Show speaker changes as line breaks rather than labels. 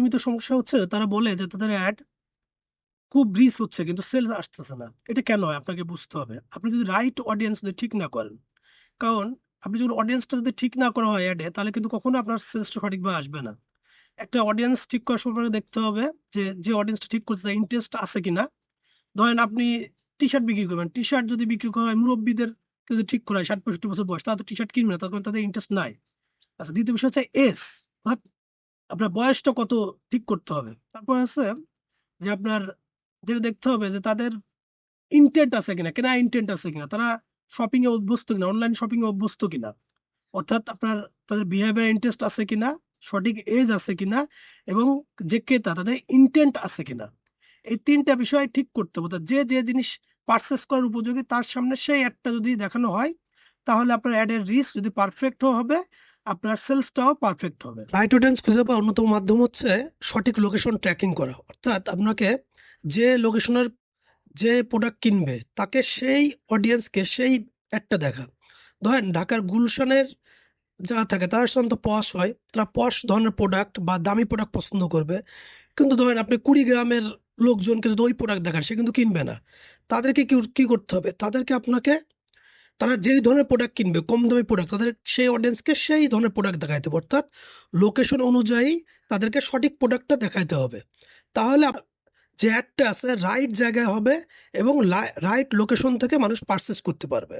নিয়মিত সমস্যা হচ্ছে তারা বলে যে তাদের অ্যাড খুব রিচ হচ্ছে, কিন্তু সেলস আসতেছে না। এটা কেন হয়? আপনাকে বুঝতে হবে। আপনি যদি রাইট অডিয়েন্স যদি ঠিক না করেন, কারণ আপনি যদি অডিয়েন্সটা যদি ঠিক না করা হয় অ্যাডে তাহলে কিন্তু কখনো আপনার সেলসটা সঠিকভাবে আসবে না। একটা অডিয়েন্স ঠিক করার সময় দেখতে হবে যে যে অডিয়েন্সটা ঠিক করতে তার ইন্টারেস্ট আছে কিনা। ধরেন আপনি টি শার্ট বিক্রি করবেন। টি শার্ট যদি বিক্রি করা হয়, মুরব্বীদের যদি ঠিক করা হয় ষাট পঁয়ষট্টি বছর বয়স, তারা তো টি শার্ট কিনবে না, তার কারণ তাদের ইন্টারেস্ট নাই। আচ্ছা দ্বিতীয় বিষয় হচ্ছে এস আপনার বয়সটা কত ঠিক করতে হবে। তারপর আছে যে আপনার যেটা দেখতে হবে যে তাদের ইন্টেন্ট আছে কিনা, কেনা ইন্টেন্ট আছে কিনা, তারা শপিং এ অভ্যস্ত কিনা অনলাইন শপিং এ অভ্যস্ত কিনা। অর্থাৎ আপনার তাদের বিহেভিয়ার ইন্টারেস্ট আছে কিনা, সঠিক এজ আছে কিনা এবং যে ক্রেতা তাদের ইন্টেন্ট আছে কিনা। এই তিনটা বিষয় ঠিক করতে হবে। যে যে জিনিস পারচেস করার উপযোগী, তার সামনে সেই অ্যাডটা যদি দেখানো হয়, তাহলে আপনার অ্যাডের রিস্ক যদি পারফেক্ট হবে আপনার সেলসটাও পারফেক্ট হবে। রাইট অডিয়েন্স খুঁজে পাওয়ার অন্যতম মাধ্যম হচ্ছে সঠিক লোকেশন ট্র্যাকিং করা। অর্থাৎ আপনাকে যে লোকেশনের যে প্রোডাক্ট কিনবে, তাকে সেই অডিয়েন্সকে সেই অ্যাডটা দেখা। ধরেন ঢাকার গুলশানের যারা থাকে, তারা সাধারণত পশ হয়, তারা পশ ধরনের প্রোডাক্ট বা দামি প্রোডাক্ট পছন্দ করবে। কিন্তু ধরেন আপনি কুড়ি গ্রামের লোকজনকে যদি ওই প্রোডাক্ট দেখান, সে কিন্তু কিনবে না। তাদেরকে কী করতে হবে? তাদেরকে আপনাকে তারা যেই ধরনের প্রোডাক্ট কিনবে, কম দামি প্রোডাক্ট তাদের সেই অডিয়েন্সকে সেই ধরনের প্রোডাক্ট দেখাইতে হবে। অর্থাৎ লোকেশন অনুযায়ী তাদেরকে সঠিক প্রোডাক্টটা দেখাইতে হবে। তাহলে যে অ্যাডটা আছে রাইট জায়গায় হবে এবং রাইট লোকেশন থেকে মানুষ পারচেস করতে পারবে।